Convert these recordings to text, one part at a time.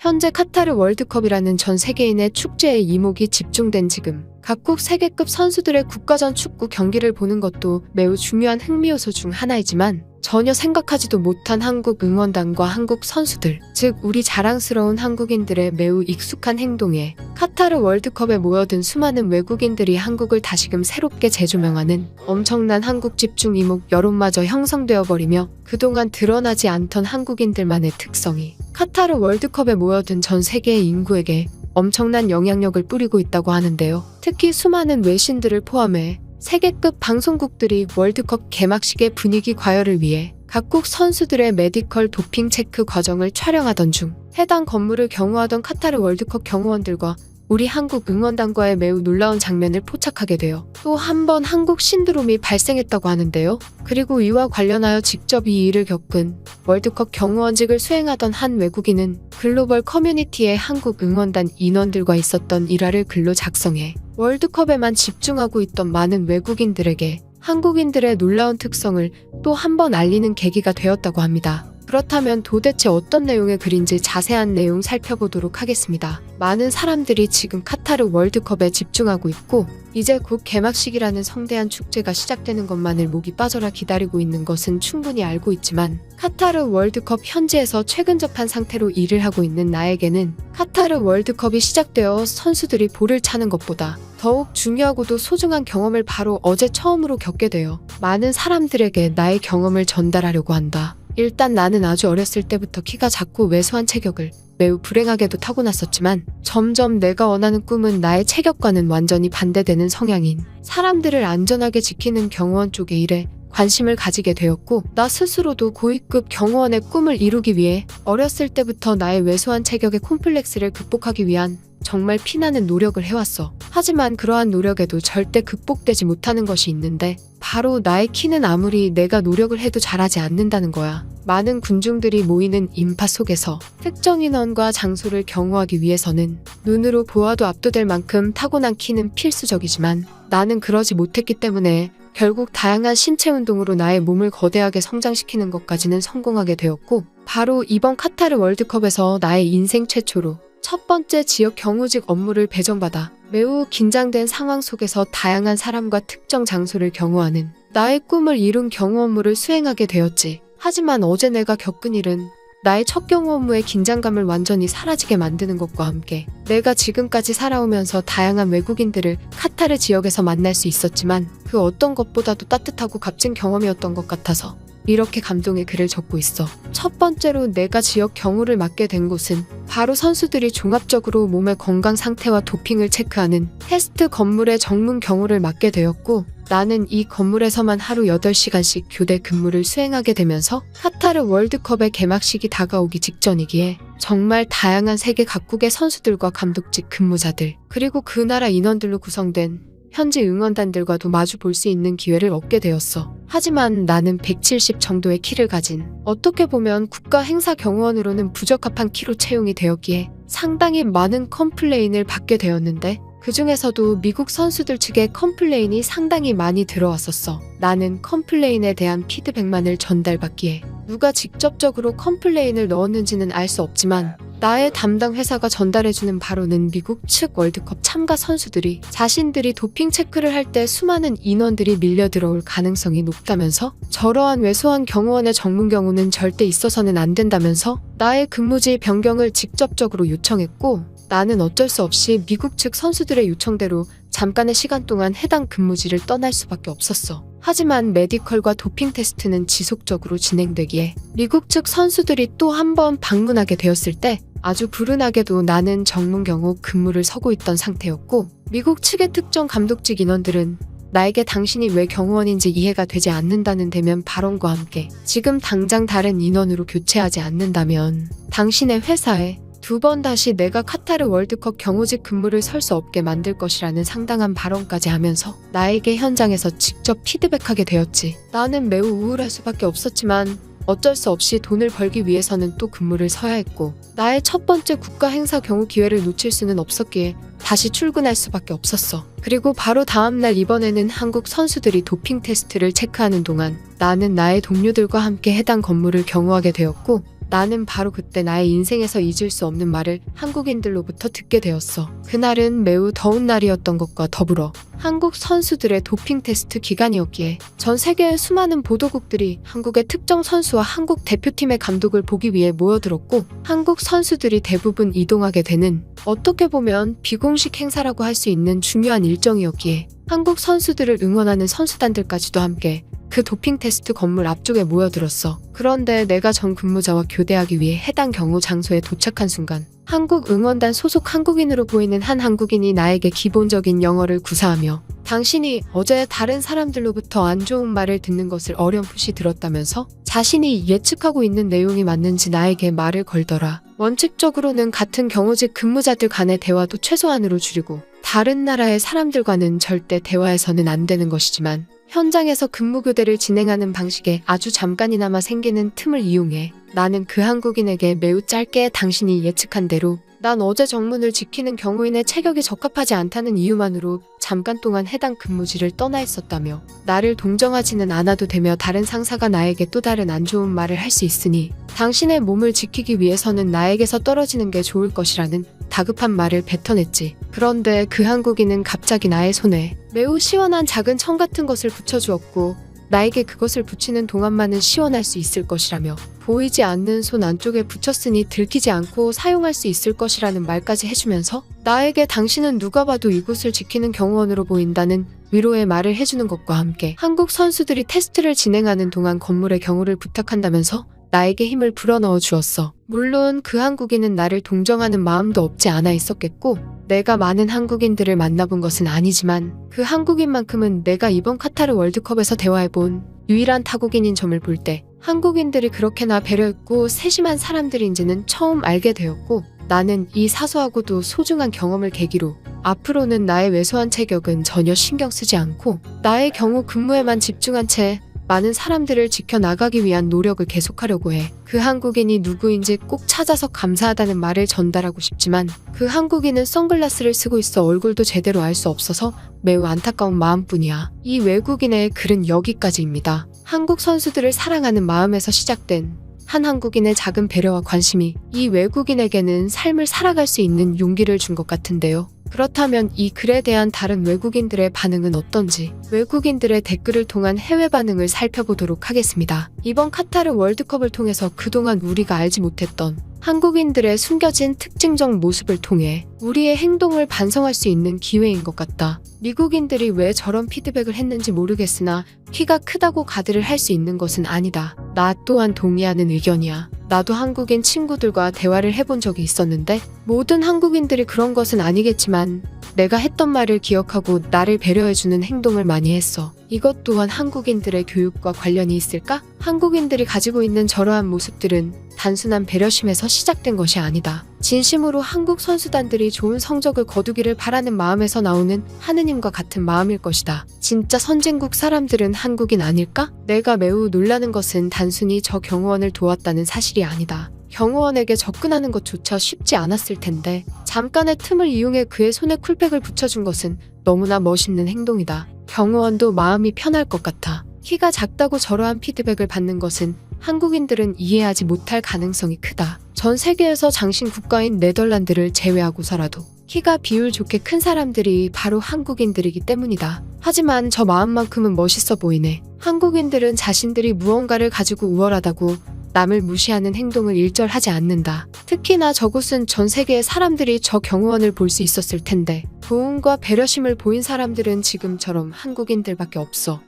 현재 카타르 월드컵이라는 전 세계인의 축제의 이목이 집중된 지금 각국 세계급 선수들의 국가전 축구 경기를 보는 것도 매우 중요한 흥미 요소 중 하나이지만 전혀 생각하지도 못한 한국 응원단과 한국 선수들, 즉 우리 자랑스러운 한국인들의 매우 익숙한 행동에 카타르 월드컵에 모여든 수많은 외국인들이 한국을 다시금 새롭게 재조명하는 엄청난 한국 집중 이목 여론마저 형성되어 버리며 그동안 드러나지 않던 한국인들만의 특성이 카타르 월드컵에 모여든 전 세계의 인구에게 엄청난 영향력을 뿌리고 있다고 하는데요. 특히 수많은 외신들을 포함해 세계급 방송국들이 월드컵 개막식의 분위기 과열을 위해 각국 선수들의 메디컬 도핑 체크 과정을 촬영하던 중 해당 건물을 경호하던 카타르 월드컵 경호원들과 우리 한국 응원단과의 매우 놀라운 장면을 포착하게 되어 또한 번 한국 신드롬이 발생했다고 하는데요. 그리고 이와 관련하여 직접 이 일을 겪은 월드컵 경호원직을 수행하던 한 외국인은 글로벌 커뮤니티의 한국 응원단 인원들과 있었던 일화를 글로 작성해 월드컵에만 집중하고 있던 많은 외국인들에게 한국인들의 놀라운 특성을 또 한 번 알리는 계기가 되었다고 합니다. 그렇다면 도대체 어떤 내용의 글인지 자세한 내용 살펴보도록 하겠습니다. 많은 사람들이 지금 카타르 월드컵에 집중하고 있고 이제 곧 개막식이라는 성대한 축제가 시작되는 것만을 목이 빠져라 기다리고 있는 것은 충분히 알고 있지만 카타르 월드컵 현지에서 최근 접한 상태로 일을 하고 있는 나에게는 카타르 월드컵이 시작되어 선수들이 볼을 차는 것보다 더욱 중요하고도 소중한 경험을 바로 어제 처음으로 겪게 되어 많은 사람들에게 나의 경험을 전달하려고 한다. 일단 나는 아주 어렸을 때부터 키가 작고 왜소한 체격을 매우 불행하게도 타고났었지만 점점 내가 원하는 꿈은 나의 체격과는 완전히 반대되는 성향인 사람들을 안전하게 지키는 경호원 쪽의 일에 관심을 가지게 되었고 나 스스로도 고위급 경호원의 꿈을 이루기 위해 어렸을 때부터 나의 왜소한 체격의 콤플렉스를 극복하기 위한 정말 피나는 노력을 해왔어. 하지만 그러한 노력에도 절대 극복되지 못하는 것이 있는데 바로 나의 키는 아무리 내가 노력을 해도 자라지 않는다는 거야. 많은 군중들이 모이는 인파 속에서 특정 인원과 장소를 경호하기 위해서는 눈으로 보아도 압도될 만큼 타고난 키는 필수적이지만 나는 그러지 못했기 때문에 결국 다양한 신체 운동으로 나의 몸을 거대하게 성장시키는 것까지는 성공하게 되었고 바로 이번 카타르 월드컵에서 나의 인생 최초로 첫 번째 지역 경호직 업무를 배정받아 매우 긴장된 상황 속에서 다양한 사람과 특정 장소를 경호하는 나의 꿈을 이룬 경호 업무를 수행하게 되었지. 하지만 어제 내가 겪은 일은 나의 첫 경호 업무의 긴장감을 완전히 사라지게 만드는 것과 함께 내가 지금까지 살아오면서 다양한 외국인들을 카타르 지역에서 만날 수 있었지만 그 어떤 것보다도 따뜻하고 값진 경험이었던 것 같아서 이렇게 감동의 글을 적고 있어. 첫 번째로 내가 지역 경호를 맡게 된 곳은 바로 선수들이 종합적으로 몸의 건강 상태와 도핑을 체크하는 테스트 건물의 정문 경호를 맡게 되었고 나는 이 건물에서만 하루 8시간씩 교대 근무를 수행하게 되면서 카타르 월드컵의 개막식이 다가오기 직전이기에 정말 다양한 세계 각국의 선수들과 감독직 근무자들 그리고 그 나라 인원들로 구성된 현지 응원단들과도 마주 볼 수 있는 기회를 얻게 되었어. 하지만 나는 170 정도의 키를 가진 어떻게 보면 국가 행사 경호원으로는 부적합한 키로 채용이 되었기에 상당히 많은 컴플레인을 받게 되었는데 그 중에서도 미국 선수들 측의 컴플레인이 상당히 많이 들어왔었어. 나는 컴플레인에 대한 피드백만을 전달받기에 누가 직접적으로 컴플레인을 넣었는지는 알 수 없지만 나의 담당 회사가 전달해주는 바로는 미국 측 월드컵 참가 선수들이 자신들이 도핑 체크를 할 때 수많은 인원들이 밀려 들어올 가능성이 높다면서 저러한 왜소한 경호원의 정문 경우는 절대 있어서는 안 된다면서 나의 근무지 변경을 직접적으로 요청했고 나는 어쩔 수 없이 미국 측 선수들의 요청대로 잠깐의 시간 동안 해당 근무지를 떠날 수밖에 없었어. 하지만 메디컬과 도핑 테스트는 지속적으로 진행되기에 미국 측 선수들이 또 한 번 방문하게 되었을 때 아주 불운하게도 나는 정문 경호 근무를 서고 있던 상태였고 미국 측의 특정 감독직 인원들은 나에게 당신이 왜 경호원인지 이해가 되지 않는다는 대면 발언과 함께 지금 당장 다른 인원으로 교체하지 않는다면 당신의 회사에 두 번 다시 내가 카타르 월드컵 경호직 근무를 설 수 없게 만들 것이라는 상당한 발언까지 하면서 나에게 현장에서 직접 피드백하게 되었지. 나는 매우 우울할 수밖에 없었지만 어쩔 수 없이 돈을 벌기 위해서는 또 근무를 서야 했고 나의 첫 번째 국가 행사 경우 기회를 놓칠 수는 없었기에 다시 출근할 수밖에 없었어. 그리고 바로 다음날 이번에는 한국 선수들이 도핑 테스트를 체크하는 동안 나는 나의 동료들과 함께 해당 건물을 경호하게 되었고 나는 바로 그때 나의 인생에서 잊을 수 없는 말을 한국인들로부터 듣게 되었어. 그날은 매우 더운 날이었던 것과 더불어 한국 선수들의 도핑 테스트 기간이었기에 전 세계의 수많은 보도국들이 한국의 특정 선수와 한국 대표팀의 감독을 보기 위해 모여들었고 한국 선수들이 대부분 이동하게 되는 어떻게 보면 비공식 행사라고 할 수 있는 중요한 일정이었기에 한국 선수들을 응원하는 선수단들까지도 함께 그 도핑 테스트 건물 앞쪽에 모여들었어. 그런데 내가 전 근무자와 교대하기 위해 해당 경호 장소에 도착한 순간 한국 응원단 소속 한국인으로 보이는 한 한국인이 나에게 기본적인 영어를 구사하며 당신이 어제 다른 사람들로부터 안 좋은 말을 듣는 것을 어렴풋이 들었다면서 자신이 예측하고 있는 내용이 맞는지 나에게 말을 걸더라. 원칙적으로는 같은 경호직 근무자들 간의 대화도 최소한으로 줄이고 다른 나라의 사람들과는 절대 대화해서는 안 되는 것이지만 현장에서 근무 교대를 진행하는 방식에 아주 잠깐이나마 생기는 틈을 이용해 나는 그 한국인에게 매우 짧게 당신이 예측한 대로 난 어제 정문을 지키는 경호인의 체격이 적합하지 않다는 이유만으로 잠깐 동안 해당 근무지를 떠나 있었다며 나를 동정하지는 않아도 되며 다른 상사가 나에게 또 다른 안 좋은 말을 할 수 있으니 당신의 몸을 지키기 위해서는 나에게서 떨어지는 게 좋을 것이라는 다급한 말을 뱉어냈지. 그런데 그 한국인은 갑자기 나의 손에 매우 시원한 작은 청 같은 것을 붙여주었고 나에게 그것을 붙이는 동안만은 시원할 수 있을 것이라며 보이지 않는 손 안쪽에 붙였으니 들키지 않고 사용할 수 있을 것이라는 말까지 해주면서 나에게 당신은 누가 봐도 이곳을 지키는 경호원으로 보인다는 위로의 말을 해주는 것과 함께 한국 선수들이 테스트를 진행하는 동안 건물의 경호를 부탁한다면서 나에게 힘을 불어넣어 주었어. 물론 그 한국인은 나를 동정하는 마음도 없지 않아 있었겠고 내가 많은 한국인들을 만나본 것은 아니지만 그 한국인만큼은 내가 이번 카타르 월드컵에서 대화해본 유일한 타국인인 점을 볼 때 한국인들이 그렇게나 배려있고 세심한 사람들인지는 처음 알게 되었고 나는 이 사소하고도 소중한 경험을 계기로 앞으로는 나의 왜소한 체격은 전혀 신경 쓰지 않고 나의 경우 근무에만 집중한 채 많은 사람들을 지켜나가기 위한 노력을 계속하려고 해. 그 한국인이 누구인지 꼭 찾아서 감사하다는 말을 전달하고 싶지만 그 한국인은 선글라스를 쓰고 있어 얼굴도 제대로 알 수 없어서 매우 안타까운 마음뿐이야. 이 외국인의 글은 여기까지입니다. 한국 선수들을 사랑하는 마음에서 시작된 한 한국인의 작은 배려와 관심이 이 외국인에게는 삶을 살아갈 수 있는 용기를 준 것 같은데요. 그렇다면 이 글에 대한 다른 외국인들의 반응은 어떤지 외국인들의 댓글을 통한 해외 반응을 살펴보도록 하겠습니다. 이번 카타르 월드컵을 통해서 그동안 우리가 알지 못했던 한국인들의 숨겨진 특징적 모습을 통해 우리의 행동을 반성할 수 있는 기회인 것 같다. 미국인들이 왜 저런 피드백을 했는지 모르겠으나 키가 크다고 가드를 할 수 있는 것은 아니다. 나 또한 동의하는 의견이야. 나도 한국인 친구들과 대화를 해본 적이 있었는데 모든 한국인들이 그런 것은 아니겠지만 내가 했던 말을 기억하고 나를 배려해주는 행동을 많이 했어. 이것 또한 한국인들의 교육과 관련이 있을까? 한국인들이 가지고 있는 저러한 모습들은 단순한 배려심에서 시작된 것이 아니다. 진심으로 한국 선수단들이 좋은 성적을 거두기를 바라는 마음에서 나오는 하느님과 같은 마음일 것이다. 진짜 선진국 사람들은 한국인 아닐까? 내가 매우 놀라는 것은 단순히 저 경호원을 도왔다는 사실이 아니다. 경호원에게 접근하는 것조차 쉽지 않았을 텐데 잠깐의 틈을 이용해 그의 손에 쿨팩을 붙여준 것은 너무나 멋있는 행동이다. 경호원도 마음이 편할 것 같아. 키가 작다고 저러한 피드백을 받는 것은 한국인들은 이해하지 못할 가능성이 크다. 전 세계에서 장신 국가인 네덜란드를 제외하고서라도 키가 비율 좋게 큰 사람들이 바로 한국인들이기 때문이다. 하지만 저 마음만큼은 멋있어 보이네. 한국인들은 자신들이 무언가를 가지고 우월하다고 남을 무시하는 행동을 일절하지 않는다. 특히나 저곳은 전 세계의 사람들이 저 경호원을 볼 수 있었을 텐데 도움과 배려심을 보인 사람들은 지금처럼 한국인들밖에 없어.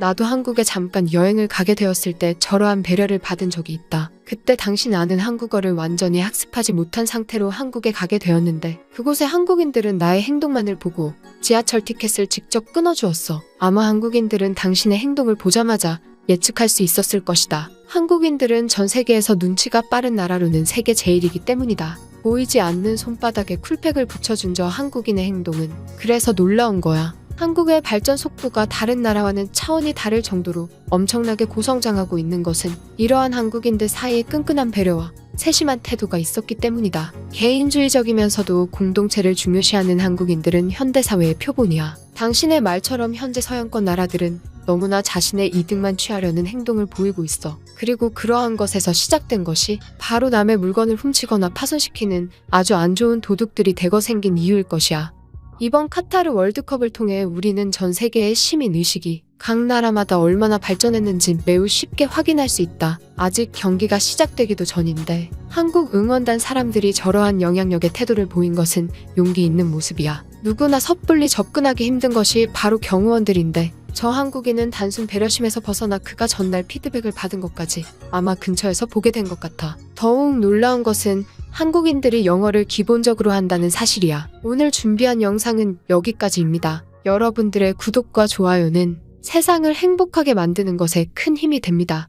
나도 한국에 잠깐 여행을 가게 되었을 때 저러한 배려를 받은 적이 있다. 그때 당신 아는 한국어를 완전히 학습하지 못한 상태로 한국에 가게 되었는데 그곳의 한국인들은 나의 행동만을 보고 지하철 티켓을 직접 끊어주었어. 아마 한국인들은 당신의 행동을 보자마자 예측할 수 있었을 것이다. 한국인들은 전 세계에서 눈치가 빠른 나라로는 세계 제일이기 때문이다. 보이지 않는 손바닥에 쿨팩을 붙여준 저 한국인의 행동은 그래서 놀라운 거야. 한국의 발전 속도가 다른 나라와는 차원이 다를 정도로 엄청나게 고성장하고 있는 것은 이러한 한국인들 사이의 끈끈한 배려와 세심한 태도가 있었기 때문이다. 개인주의적이면서도 공동체를 중요시하는 한국인들은 현대사회의 표본이야. 당신의 말처럼 현재 서양권 나라들은 너무나 자신의 이득만 취하려는 행동을 보이고 있어. 그리고 그러한 것에서 시작된 것이 바로 남의 물건을 훔치거나 파손시키는 아주 안 좋은 도둑들이 대거 생긴 이유일 것이야. 이번 카타르 월드컵을 통해 우리는 전 세계의 시민 의식이 각 나라마다 얼마나 발전했는지 매우 쉽게 확인할 수 있다. 아직 경기가 시작되기도 전인데 한국 응원단 사람들이 저러한 영향력의 태도를 보인 것은 용기 있는 모습이야. 누구나 섣불리 접근하기 힘든 것이 바로 경호원들인데 저 한국인은 단순 배려심에서 벗어나 그가 전날 피드백을 받은 것까지 아마 근처에서 보게 된 것 같아. 더욱 놀라운 것은 한국인들이 영어를 기본적으로 한다는 사실이야. 오늘 준비한 영상은 여기까지입니다. 여러분들의 구독과 좋아요는 세상을 행복하게 만드는 것에 큰 힘이 됩니다.